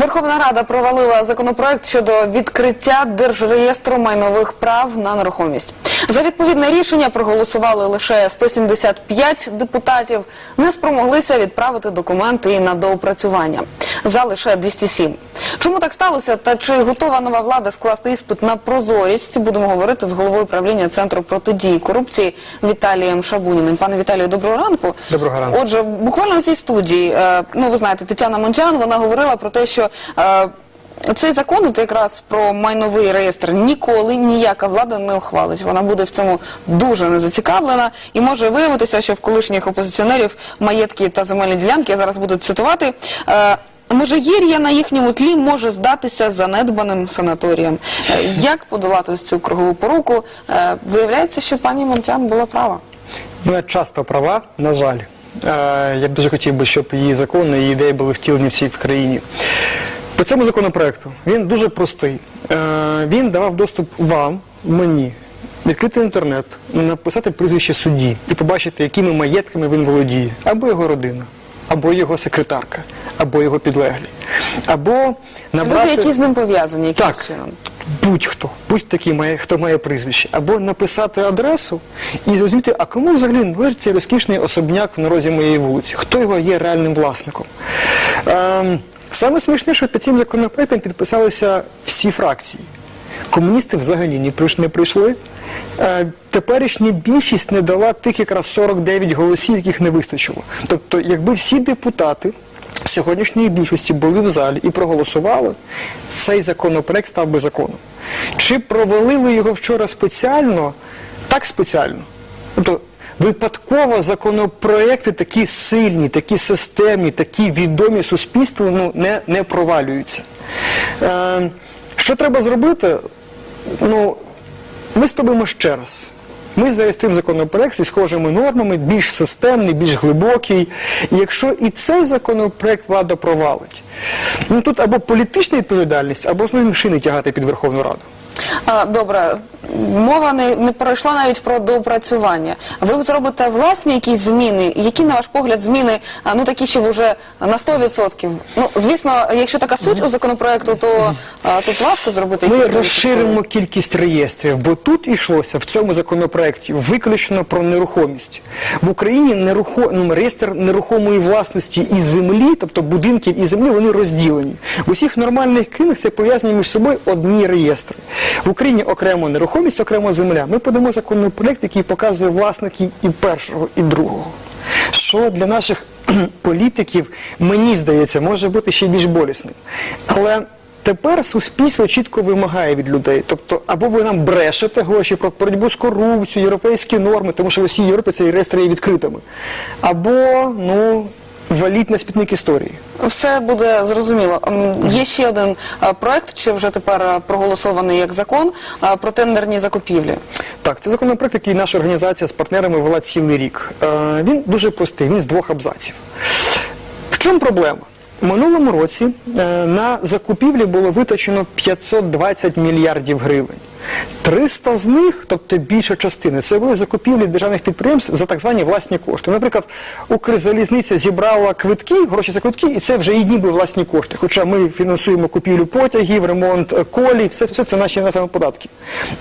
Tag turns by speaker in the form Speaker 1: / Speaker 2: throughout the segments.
Speaker 1: Верховна Рада провалила законопроект щодо відкриття держреєстру майнових прав на нерухомість. За відповідне рішення проголосували лише 175 депутатів, не спромоглися відправити документи і на доопрацювання. За лише 207. Чому так сталося та чи готова нова влада скласти іспит на прозорість? Будемо говорити з головою правління центру протидії корупції Віталієм Шабуніним. Пане Віталію, доброго ранку.
Speaker 2: Доброго ранку.
Speaker 1: Отже, буквально у цій студії, е, ну ви знаєте, Тетяна Мончан, вона говорила про те, що е, цей закон, от якраз про майновий реєстр, ніколи ніяка влада не ухвалить. Вона буде в цьому дуже незацікавлена і може виявитися, що в колишніх опозиціонерів маєтки та земельні ділянки, я зараз буду цитувати. Е, Межигір'я на їхньому тлі може здатися занедбаним санаторієм. Е, Як подолати цю кругову поруку? Е, Виявляється, що пані Монтян була права.
Speaker 2: Вона часто права, на жаль. Е, Я б дуже хотів би, щоб її закони, її ідеї були втілені в країні. По цьому законопроекту він дуже простий. Е, Він давав доступ вам, мені, відкрити інтернет, написати прізвище судді і побачити, якими маєтками він володіє, або його родина, або його секретарка, або його підлеглі, або набрати...
Speaker 1: Люди, які з ним пов'язані,
Speaker 2: Так,
Speaker 1: чином.
Speaker 2: будь-хто, будь-такий має, хто має прізвище, або написати адресу і зрозуміти, а кому взагалі належить цей розкішний особняк в нарозі моєї вулиці, хто його є реальним власником. Ем, саме смішне, що під цим законопроектом підписалися всі фракції. Комуністи взагалі не прийшли. Е, теперішня більшість не дала тих якраз 49 голосів, яких не вистачило. Тобто, якби всі депутати сьогоднішньої більшості були в залі і проголосували, цей законопроект став би законом. Чи провалили його вчора спеціально? Так спеціально. Тобто, випадково законопроекти такі сильні, такі системні, такі відомі суспільству ну, не, не провалюються. Е, що треба зробити? Ну, ми спробуємо ще раз. Ми зареєструємо законопроект зі схожими нормами, більш системний, більш глибокий. І якщо і цей законопроект влада провалить, ну тут або політична відповідальність, або знову машини тягати під Верховну Раду.
Speaker 1: Добре, мова не, не пройшла навіть про доопрацювання. Ви зробите власні якісь зміни? Які, на ваш погляд, зміни, ну такі, щоб вже на 100%? Ну, звісно, якщо така суть у законопроекту, то а, тут важко зробити
Speaker 2: Ми
Speaker 1: якісь
Speaker 2: розширимо кількість реєстрів, бо тут йшлося в цьому законопроекті виключно про нерухомість. В Україні нерухо... ну, реєстр нерухомої власності і землі, тобто будинків і землі, вони розділені. В усіх нормальних країнах це пов'язані між собою одні реєстри. В Україні окремо нерухомість, окремо земля. Ми подамо законопроект, який показує власників і першого, і другого. Що для наших політиків, мені здається, може бути ще більш болісним. Але Тепер суспільство чітко вимагає від людей. Тобто, або ви нам брешете гроші про боротьбу з корупцією, європейські норми, тому що в усій Європі ці реєстри є відкритими. Або, ну, валіть на спітник історії.
Speaker 1: Все буде зрозуміло. Є ще один проект, чи вже тепер проголосований як закон про тендерні закупівлі.
Speaker 2: Так, це законопроект, який наша організація з партнерами вела цілий рік. Е, він дуже простий, він з двох абзаців. В чому проблема? Минулому році е, на закупівлі було витрачено 520 мільярдів гривень. 300 з них, тобто більша частина, це були закупівлі державних підприємств за так звані власні кошти. Наприклад, Укрзалізниця зібрала квитки, гроші за квитки, і це вже і ніби власні кошти. Хоча ми фінансуємо купівлю потягів, ремонт колій, все, все це наші нафіг податки.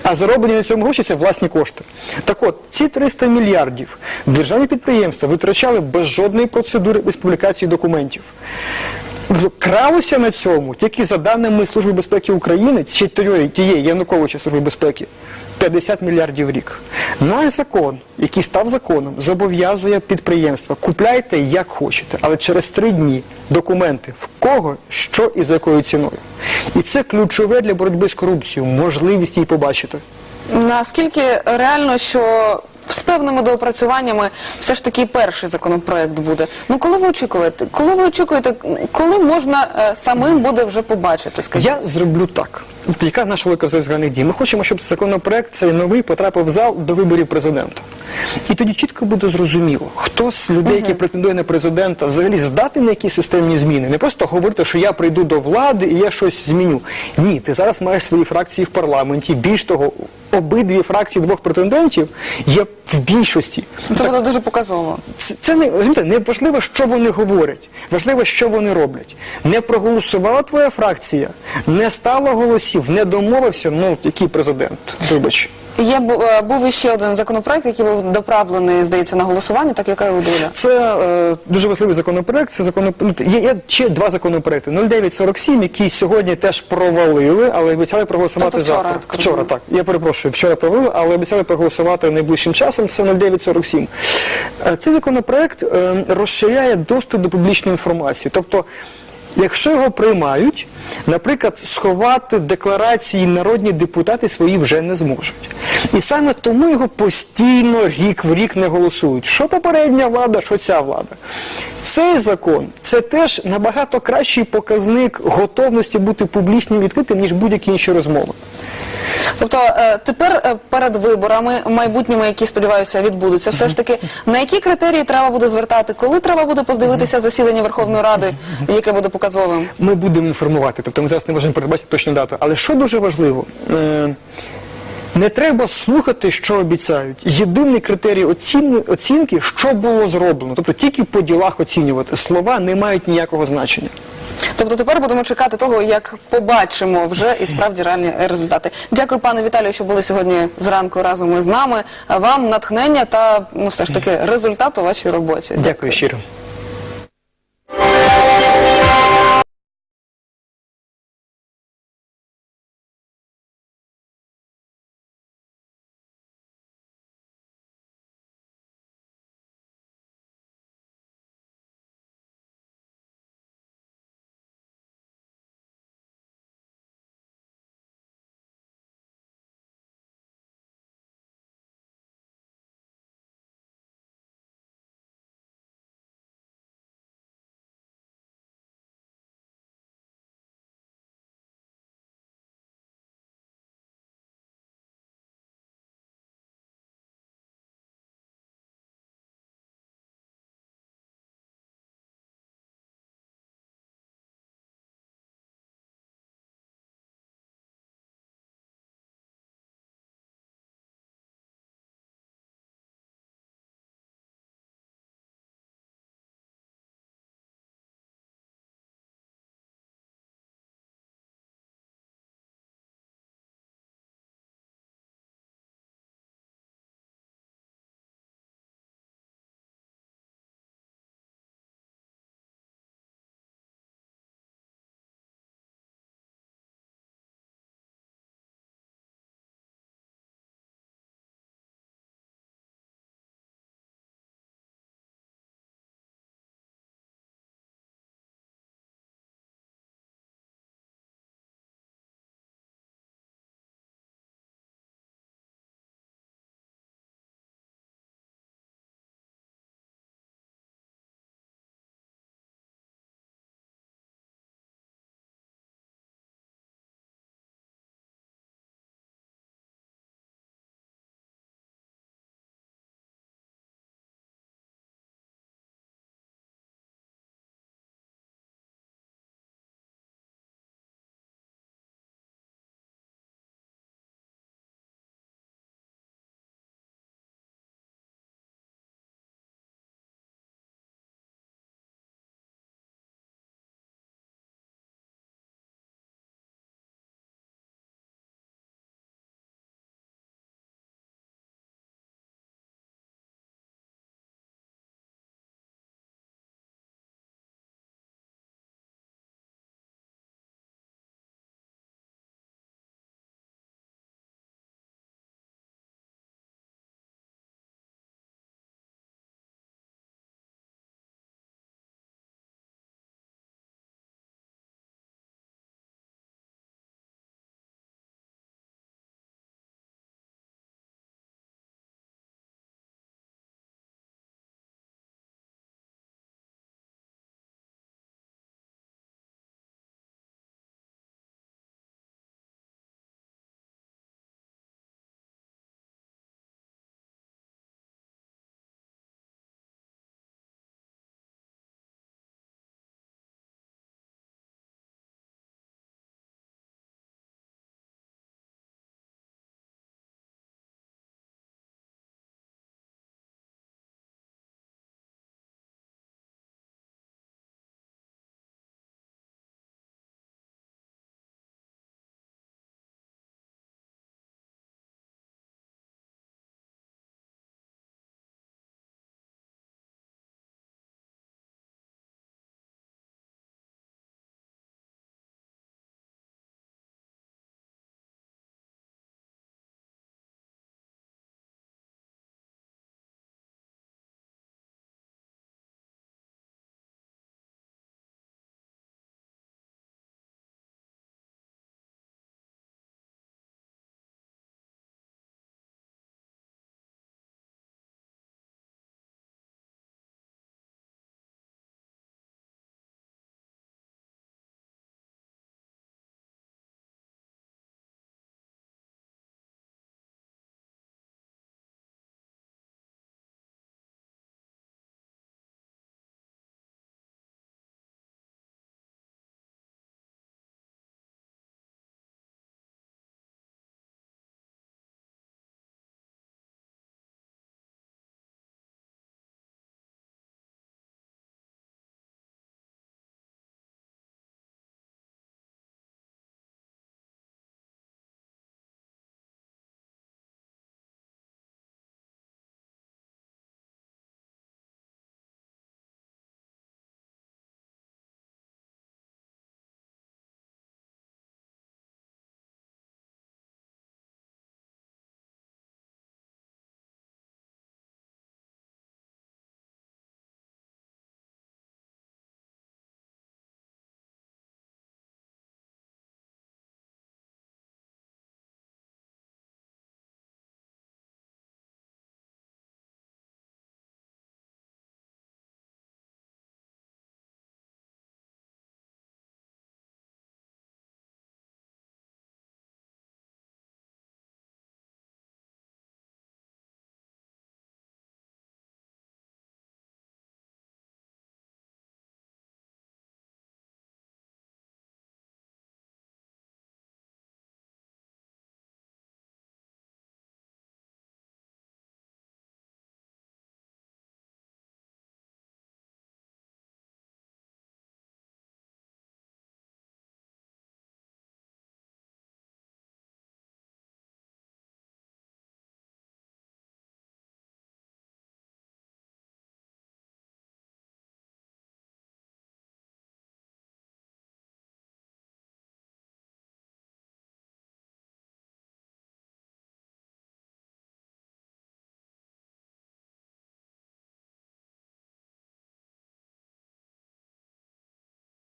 Speaker 2: А зароблені на цьому гроші це власні кошти. Так от, ці 300 мільярдів державні підприємства витрачали без жодної процедури, без публікації документів. Кралося на цьому тільки за даними Служби безпеки України, чи тієї, Януковича Служби безпеки, 50 мільярдів в рік. Наш закон, який став законом, зобов'язує підприємства. Купляйте як хочете, але через три дні документи в кого, що і за якою ціною. І це ключове для боротьби з корупцією, можливість її побачити.
Speaker 1: Наскільки реально, що з певними доопрацюваннями все ж таки перший законопроект буде? Ну коли ви очікуєте? Коли ви очікуєте, коли можна е, самим буде вже побачити? Скажіть?
Speaker 2: Я зроблю так. Тобто, яка наша логіка зганих дій? Ми хочемо, щоб законопроект цей новий потрапив в зал до виборів президента. І тоді чітко буде зрозуміло, хто з людей, які претендує на президента, взагалі здатний на якісь системні зміни. Не просто говорити, що я прийду до влади і я щось зміню. Ні, ти зараз маєш свої фракції в парламенті. Більш того, обидві фракції двох претендентів є в більшості.
Speaker 1: Це буде дуже показово.
Speaker 2: Це, це не розумієте, не важливо, що вони говорять, важливо, що вони роблять. Не проголосувала твоя фракція, не стало голосів, не домовився. Ну який президент? Вибач.
Speaker 1: Є е, був іще один законопроект, який був доправлений, здається, на голосування, так яка його доля.
Speaker 2: Це е, дуже важливий законопроект. Це законоп... ну, є, є ще два законопроекти. 0947, які сьогодні теж провалили, але обіцяли проголосувати
Speaker 1: Тобто вчора,
Speaker 2: завтра.
Speaker 1: так
Speaker 2: Вчора, так. Я перепрошую, вчора провалили, але обіцяли проголосувати найближчим часом. Це 0947. Е, Цей законопроект е, розширяє доступ до публічної інформації. Тобто, якщо його приймають, наприклад, сховати декларації народні депутати свої вже не зможуть. І саме тому його постійно рік в рік не голосують. Що попередня влада, що ця влада. Цей закон це теж набагато кращий показник готовності бути публічним відкритим, ніж будь-які інші розмови.
Speaker 1: Тобто е, тепер е, перед виборами майбутніми, які сподіваюся відбудуться, все ж таки на які критерії треба буде звертати, коли треба буде подивитися засідання Верховної Ради, яке буде показовим?
Speaker 2: Ми будемо інформувати, тобто ми зараз не можемо передбачити точну дату. Але що дуже важливо, е, не треба слухати, що обіцяють. Єдиний критерій оцін- оцінки, що було зроблено. Тобто тільки по ділах оцінювати. Слова не мають ніякого значення.
Speaker 1: Тобто тепер будемо чекати того, як побачимо вже і справді реальні результати. Дякую, пане Віталію, що були сьогодні зранку разом із нами. Вам натхнення та ну все ж таки результат у вашій роботі.
Speaker 2: Дякую щиро.